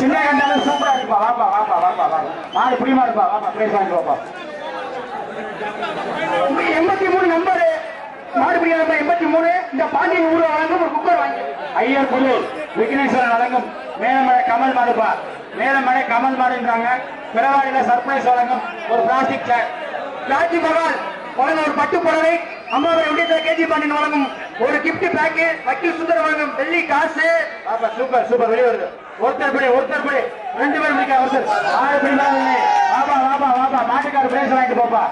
சின்ன கண்டாலும் சூப்பரா இருக்குப்பா. வாப்பா வாப்பா வாப்பா வாப்பா. மாடு புடிமா இருப்பா. வாப்பா பிரைஸ் வாங்கிட்டு வாப்பா. எண்பத்தி மூணு நம்பரு மாடுபிடி நம்பர் எண்பத்தி மூணு இந்த பாண்டியன் ஊர் வழங்கும் ஒரு குக்கர் வாங்கி. ஐயர் குழு விக்னேஸ்வரன் வழங்கும். மேலமலை கமல் மாடுப்பா மேலமலை கமல் மாடுன்றாங்க. பிறவாடியில சர்ப்ரைஸ் வழங்கும் ஒரு பிளாஸ்டிக் சேர் ராஜி மகால் வழங்கும் ஒரு பட்டு புடவை. அம்மாவை உண்டியத்தை கேஜி பாண்டியன் வழங்கும். ஒரு கிஃப்ட் பேக்கு வக்கீல் சுந்தரம் வழங்கும் வெள்ளி காசு. பாப்பா சூப்பர் சூப்பர் வெளியே வருது. ஒருத்தர் படி ஒருத்தர் படி. ரெண்டு பேரும் பிடிக்க ஒருத்தர். ஆறு படி மேலே வாப்பா வாப்பா வாப்பா மாட்டுக்கார பிரைஸ் வாங்கிட்டு போப்பா.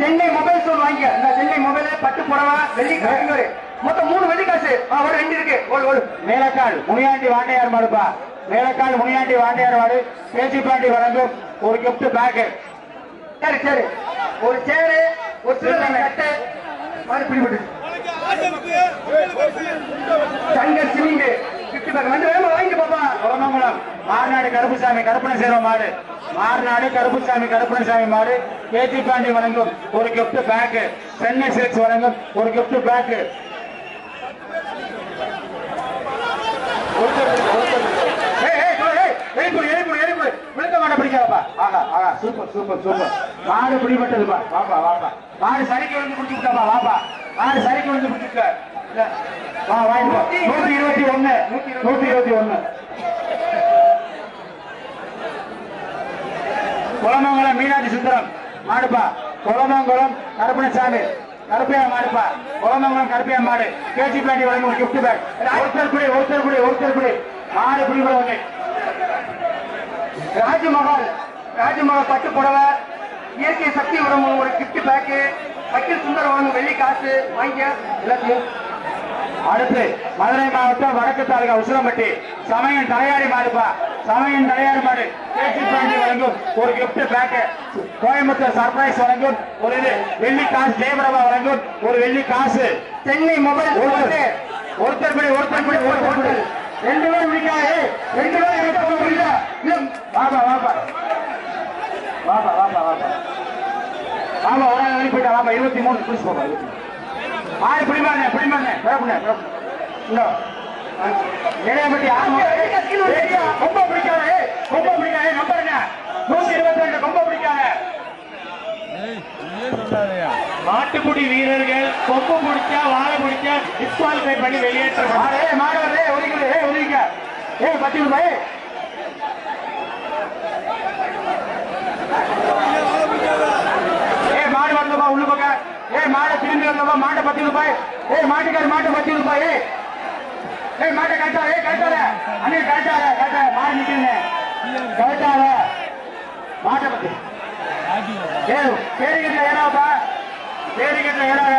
சென்னை மொபைல் ஸ்டோர் வாங்கிக்க இந்த சென்னை மொபைல் பட்டு புடவை வெள்ளி காசு மொத்தம் மூணு வெள்ளி காசு. ஒரு ரெண்டு இருக்கு. ஒரு ஒரு மேலக்கால் முனியாண்டி வாண்டையார் மாடுப்பா. மேலக்கால் முனியாண்டி வாண்டையார் மாடு. பேச்சு பாண்டி வழங்கும் ஒரு கிஃப்ட் பேக்கு சரி சரி. ஒரு சேரு ஒரு சிறு கட்டு பிடிபட்டு தங்க சிலிங்கு கிஃப்ட் பேக் வந்து வேகமா வாங்கிட்டு பாப்பா குளமங்குளம் மார்நாடு கருப்புசாமி கருப்பண சேர மாடு மார்நாடு கருப்புசாமி கருப்பண சாமி மாடு கேஜி பாண்டி வழங்கும் ஒரு கிஃப்ட் பேக்கு சென்னை சில்க்ஸ் வழங்கும் ஒரு கிஃப்ட் பேக்கு ஏய், ஏய், ஏய், ஏய், எழுப்புடு, எழுப்புடு, எழுப்புடு. விழுக்க மாட்டை பிடிக்காதப்பா. ஆஹா, ஆஹா, சூப்பர், சூப்பர், சூப்பர். மாடு பிடிபட்டதுப்பா. வாப்பா, வாப்பா. மாடு சரிக்கு வந்து பிடிச்சுக்கிட்டாப்பா, வாப்பா. மாடு சரிக்கு விழுந்து பிடிச்சுக்க. இல்ல. வா, வாங்கிட்டு போ. நூத்தி இருபத்தி ஒண்ணு. நூத்தி இருபத்தி ஒண்ணு. குளமங்கலம் மீனாட்சி சுந்தரம். மாடுப்பா. குளமங்கலம் கருப்பணசாமி. கருப்பையா மாடுப்பா. குளமங்கலம் கருப்பையா மாடு. கேஜி பாண்டி வழங்கும் ஒரு gift பேக் ஒருத்தர் குடி ஒருத்தர் குடி ஒருத்தர் குடி. மாடு பிடிபடுவாங்க ராஜமஹால். ராஜமஹால் பட்டு புடவை. இயற்கை சக்தி உடம்பு ஒரு கிஃப்ட் பேக்கு வக்கீல் சுந்தரம் வழங்கும் வெள்ளி காசு வாங்கிக்க எல்லாத்தையும் அடுத்து மதுரை மாவட்டம் வடக்கு தாலுகா உசிலம்பட்டி. சமயம் தலையாரி மாடுப்பா. சமயம் தலையாரி மாடு. கேஜி பாண்டி வழங்கும் ஒரு gift பேக் கோயம்புத்தூர் சர்ப்ரைஸ் வழங்கும். ஒரு இது வெள்ளி காசு ஜெயபிரபா வழங்கும். ஒரு வெள்ளி காசு. சென்னை மொபைல் ஒருத்தர் ஒருத்தர் படி ஒருத்தர் படி ஒருத்தர் ரெண்டு பேரும் முடிக்காது ரெண்டு பேரும் இருக்க முடியல வாப்பா வாப்பா வாப்பா வாப்பா வாப்பா வாப்பா ஒரு நாள் இருபத்தி மூணு புடிச்சு போப்பா இருபத்தி ஆறு பிடிமாங்க பிடிமாங்க பிறப்புங்க. பிறப்பு இளையபட்டி ரொம்ப பிடிக்காது ரொம்ப பிடிக்காது நம்பருங்க. நூத்தி இருபத்தி ரெண்டு ரொம்ப பிடிக்காது. மாட்டுக்குடி வீரர்கள் கொம்பு பிடிச்சா வாழை பிடிச்சா டிஸ்குவாலிஃபை பண்ணி வெளியேற்ற மாணவர்களே ஏய், மாடு வருது ஏய், ஒதுக்கிடு ஏய் பத்தி ரூபாய் ஏய் மாடு வரலப்பா உள்ள பக்கம் ஏய் மாடு திரும்பி வந்தவா? மாட்ட பத்தி ரூபாய் ஏய் மாட்டுக்கார மாட்ட பத்தி ரூபாய் ஏய். மாட்ட கட்டாத ஏய் கட்டாத. அண்ணே கட்டாத கட்டாத. மாடு நிக்கிறேன். கட்டாத. மாட்ட பத்தி. ஏய் பேரிகட்ல ஏறாப்பா பேரிகட்ல ஏறாத.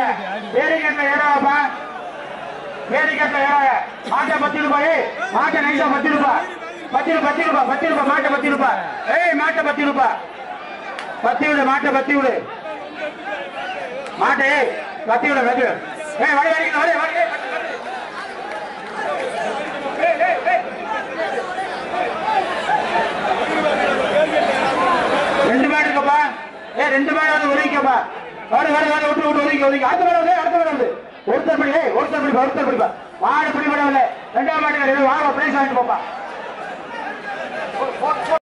பேரிகட்ல ஏறாப்பா வேடிக்கட்ட ஏறாத. மாட்ட பத்தி ரூபாய் மாட்ட நைசா பத்தி ரூபாய் பத்து ரூபாய் பத்து ரூபாய் பத்து ரூபாய் மாட்ட பத்தி ரூபாய் ஏய் மாட்ட பத்தி ரூபாய் பத்தி விடு மாட்ட பத்தி விடு. மாட்டே. கத்தி விட கத்தி ஏய் வடி வடிக்கணும் வடி வடி. ரெண்டு மாடு இருக்கப்பா. ஏ ரெண்டு மாடு வந்து ஒதுக்கப்பா வாடு வாடு வாடு விட்டு விட்டு ஒதுக்கி ஒதுக்கி. அடுத்த மாடு வந்து அடுத்த மாடு வந்து. ஒருத்தர் படி ஏய் ஒருத்தர் படி ஒருத்தர் படிப்பா. மாடு பிடி மாடு ரெண்டாம் மாட்டுக்கு வாங்க பிரைஸ் வாங்கிட்டு போப்பா.